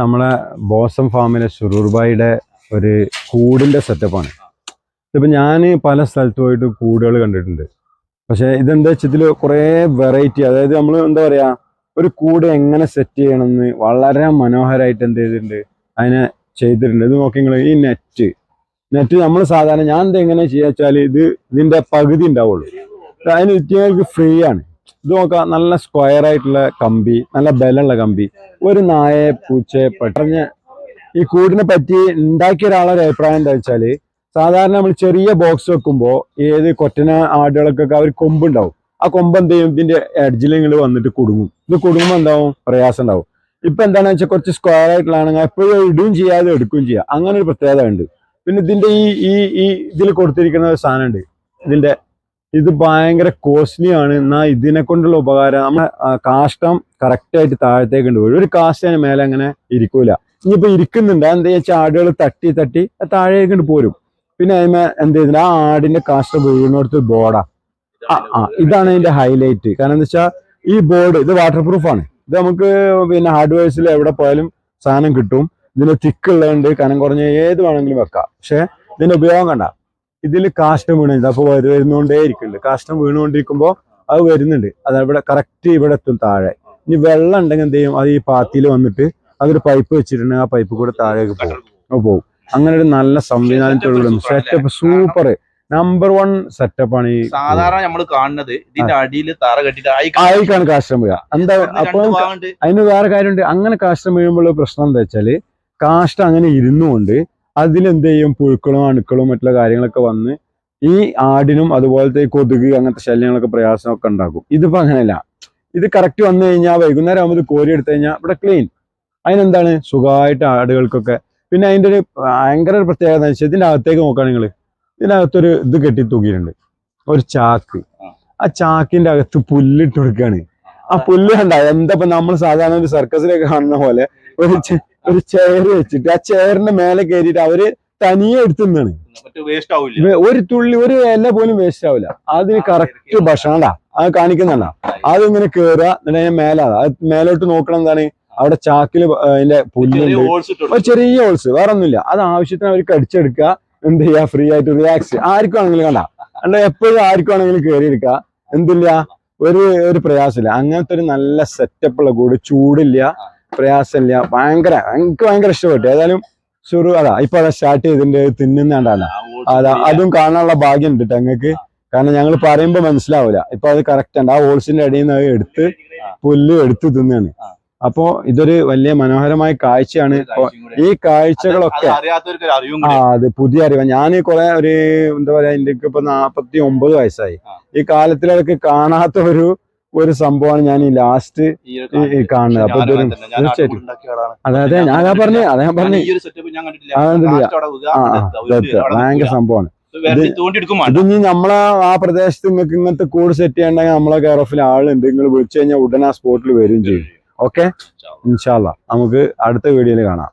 നമ്മളെ ബോസം ഫാമിലെ ഷുറൂർബായിയുടെ ഒരു കൂടിന്റെ സെറ്റപ്പാണ് ഇപ്പം ഞാൻ പല സ്ഥലത്ത് പോയിട്ട് കൂടുകൾ കണ്ടിട്ടുണ്ട്. പക്ഷേ ഇതെന്താ വെച്ചാൽ ഇതിൽ കുറേ വെറൈറ്റി അതായത് നമ്മൾ എന്താ പറയുക ഒരു കൂട് എങ്ങനെ സെറ്റ് ചെയ്യണമെന്ന് വളരെ മനോഹരമായിട്ട് എന്ത് ചെയ്തിട്ടുണ്ട് അതിനെ ചെയ്തിട്ടുണ്ട്. ഇത് നോക്കി നിങ്ങൾ ഈ നെറ്റ് നെറ്റ് നമ്മൾ സാധാരണ ഞാൻ ഇത് എങ്ങനെ ചെയ്യാ വെച്ചാൽ ഇത് ഇതിന്റെ പകുതി ഉണ്ടാവുള്ളൂ. അതിന് വിറ്റിയങ്ങൾക്ക് ഫ്രീ ആണ്. ഇത് നോക്കാം നല്ല സ്ക്വയർ ആയിട്ടുള്ള കമ്പി നല്ല ബലമുള്ള കമ്പി. ഒരു നായെ പൂച്ചയെ പെട്ടെന്ന് ഈ കൂടിനെ പറ്റി ഉണ്ടാക്കിയ ഒരാളൊരു അഭിപ്രായം എന്താ വെച്ചാൽ സാധാരണ നമ്മൾ ചെറിയ ബോക്സ് വെക്കുമ്പോൾ ഏത് കൊറ്റന ആടുകൾക്കൊക്കെ അവർ കൊമ്പുണ്ടാവും. ആ കൊമ്പ് എന്ത് ചെയ്യും? ഇതിന്റെ എഡ്ജിൽ വന്നിട്ട് കുടുങ്ങും. ഇത് കുടുങ്ങുമ്പോൾ എന്താവും? പ്രയാസം ഉണ്ടാവും ഇപ്പൊ എന്താണെന്ന് വെച്ചാൽ കുറച്ച് സ്ക്വയർ ആയിട്ടുള്ളതാണെങ്കിൽ എപ്പോഴും ഇടുകയും ചെയ്യാതെ എടുക്കുകയും ചെയ്യാം. അങ്ങനെ ഒരു പ്രത്യേകത ഉണ്ട്. പിന്നെ ഇതിന്റെ ഈ ഈ ഇതിൽ കൊടുത്തിരിക്കുന്ന ഒരു സാധനം ഉണ്ട്. ഇതിന്റെ ഇത് ഭയങ്കര കോസ്റ്റ്ലി ആണ് എന്നാൽ ഇതിനെ കൊണ്ടുള്ള ഉപകാരം നമ്മളെ കാഷ്ടം കറക്റ്റായിട്ട് താഴത്തേക്ക് ഉണ്ട് ഒരു കാസ്റ്റിന് മേലെ അങ്ങനെ ഇരിക്കൂല. ഇനിയിപ്പോൾ ഇരിക്കുന്നുണ്ട്. എന്താ വെച്ചാൽ ആടുകൾ തട്ടി തട്ടി താഴേക്ക് പോരും. പിന്നെ അതിന് എന്ത് ചെയ്തില്ല ആ ആടിന്റെ കാഷ്ടം വീഴുന്നിടത്ത് ബോർഡാ. ആ ആ ഇതാണ് അതിന്റെ ഹൈലൈറ്റ് കാരണം എന്താ വെച്ചാൽ ഈ ബോർഡ് ഇത് വാട്ടർ പ്രൂഫാണ് ഇത് നമുക്ക് പിന്നെ ഹാർഡ്വെയർസിൽ എവിടെ പോയാലും സാധനം കിട്ടും. ഇതിന് തിക്ക് ഉള്ളതുണ്ട്. കനം കുറഞ്ഞ ഏത് വേണമെങ്കിലും വെക്കാം. പക്ഷെ ഇതിന്റെ ഉപയോഗം കണ്ട. ഇതിൽ കാഷ്ടം വീണുണ്ട്. അപ്പോൾ വരുന്നോണ്ടേ ഇരിക്കുന്നുണ്ട് കാഷ്ടം വീണുകൊണ്ടിരിക്കുമ്പോൾ അത് വരുന്നുണ്ട്. അത് ഇവിടെ കറക്റ്റ് ഇവിടെ എത്തും താഴെ. ഇനി വെള്ളം ഉണ്ടെങ്കിൽ എന്ത് ചെയ്യും? അത് ഈ പാത്തിയിൽ വന്നിട്ട് അതൊരു പൈപ്പ് വെച്ചിട്ടുണ്ടെങ്കിൽ ആ പൈപ്പ് കൂടെ താഴേക്ക് പോകും. പോകും. അങ്ങനെ ഒരു നല്ല സംവിധാനത്തിലുള്ള സെറ്റപ്പ് സൂപ്പർ നമ്പർ വൺ ആണ് ഈ സാധാരണ നമ്മൾ കാണുന്നത് ഇതിന്റെ അടിയിൽ തറ കെട്ടിട്ട് ആയി ആയിക്കാണ് കാഷ്ടം വീഴുക എന്താ അപ്പൊ അതിന് വേറെ കാര്യമുണ്ട്. അങ്ങനെ കാഷ്ടം വീഴുമ്പോൾ പ്രശ്നം എന്താ വെച്ചാൽ കാഷ്ടം അങ്ങനെ ഇരുന്നുകൊണ്ട് അതിലെന്ത് ചെയ്യും പുഴുക്കളും അണുക്കളും മറ്റുള്ള കാര്യങ്ങളൊക്കെ വന്ന് ഈ ആടിനും അതുപോലത്തെ കൊതുക് അങ്ങനത്തെ ശല്യങ്ങളൊക്കെ പ്രയാസമൊക്കെ ഉണ്ടാക്കും. ഇതിപ്പോ അങ്ങനെയല്ല. ഇത് കറക്റ്റ് വന്നു കഴിഞ്ഞാൽ വൈകുന്നേരം ആകുമ്പോൾ ഇത് കോരി എടുത്തു കഴിഞ്ഞാൽ ഇവിടെ ക്ലീൻ അതിനെന്താണ്? സുഖമായിട്ട് ആടുകൾക്കൊക്കെ. പിന്നെ അതിന്റെ ഒരു ഭയങ്കര ഒരു പ്രത്യേകത എന്ന് വെച്ചാൽ ഇതിന്റെ അകത്തേക്ക് നോക്കുകയാണ് നിങ്ങൾ ഇതിനകത്തൊരു ഇത് കെട്ടി തൂക്കിയിട്ടുണ്ട്. ഒരു ചാക്ക്. ആ. ചാക്കിന്റെ അകത്ത് പുല്ലിട്ട് കൊടുക്കുകയാണ് ആ പുല്ല് കണ്ട എന്താ ഇപ്പം നമ്മൾ സാധാരണ ഒരു സർക്കസിലൊക്കെ കാണുന്ന പോലെ ഒരു ഒരു ചെയർ വെച്ചിട്ട് ആ ചെയറിന്റെ മേലെ കയറിയിട്ട് അവർ തനിയെ എടുത്തുന്നാണ് ഒരു തുള്ളി ഒരു ഇല പോലും വേസ്റ്റ് ആവില്ല. അതിന് കറക്റ്റ് ഭക്ഷണടാ അത് കാണിക്കുന്നതാ അതിങ്ങനെ കേറുക എന്നിട്ട് അതിന്റെ മേലാ അത് മേലോട്ട് നോക്കണം എന്താണ്? അവിടെ ചാക്കിൽ അതിന്റെ പുല്ലുണ്ട് ഒരു ചെറിയ ഹോൾസ് വേറെ ഒന്നുമില്ല. അത് ആവശ്യത്തിന് അവർ കടിച്ചെടുക്കുക. എന്ത് ചെയ്യാ? ഫ്രീ ആയിട്ട് റിലാക്സ് ആർക്കും ആണെങ്കിലും കണ്ട. അല്ല എപ്പോഴും ആർക്കും ആണെങ്കിലും കയറി എടുക്കുക. എന്തില്ല? ഒരു ഒരു പ്രയാസമില്ല. അങ്ങനത്തെ ഒരു നല്ല സെറ്റപ്പ് ഉള്ള കൂട് ചൂടില്ല. പ്രയാസമില്ല. ഭയങ്കര എനിക്ക് ഭയങ്കര ഇഷ്ടപ്പെട്ടു. ഏതായാലും ഷുറു അതാ ഇപ്പൊ അതാ സ്റ്റാർട്ട് ചെയ്തിട്ടുണ്ട് തിന്നുന്നാണ്ടാണ് അതാ അതും കാണാനുള്ള ഭാഗ്യം ഉണ്ട് കേട്ടോ ഞങ്ങൾക്ക് കാരണം ഞങ്ങൾ പറയുമ്പോ മനസ്സിലാവില്ല ഇപ്പൊ അത് കറക്റ്റ് ഉണ്ട്. ആ ഹോൾസിന്റെ അടിയിൽ നിന്ന് അത് എടുത്ത് പുല്ല് എടുത്ത് തിന്നാണ്. അപ്പോ ഇതൊരു വലിയ മനോഹരമായ കാഴ്ചയാണ്. ഈ കാഴ്ചകളൊക്കെ ആ അത് പുതിയ അറിവ്. ഞാൻ കുറെ ഒരു എന്താ പറയാ എനിക്ക് ഇപ്പൊ നാപ്പത്തി ഒമ്പത് വയസ്സായി. ഈ കാലത്തിലൊക്കെ കാണാത്ത ഒരു ഒരു സംഭവമാണ് ഞാൻ ഈ ലാസ്റ്റ് കാണുന്നത്. അപ്പൊ തീർച്ചയായിട്ടും. അതെ ഞാൻ ഞാൻ പറഞ്ഞു അതാ ഞാൻ പറഞ്ഞു. ഭയങ്കര സംഭവമാണ്. ഇത് ഇനി നമ്മളെ ആ പ്രദേശത്ത് നിങ്ങൾക്ക് ഇങ്ങനത്തെ കൂട് സെറ്റ് ചെയ്യണ്ടെങ്കിൽ നമ്മളെ കെയർ ഓഫിൽ ആളുണ്ട് നിങ്ങൾ വിളിച്ചു കഴിഞ്ഞാൽ ഉടനെ ആ സ്പോട്ടിൽ വരും ചെയ്യും. ഓക്കെ ഇൻഷാല്ല നമുക്ക് അടുത്ത വീഡിയോയിൽ കാണാം.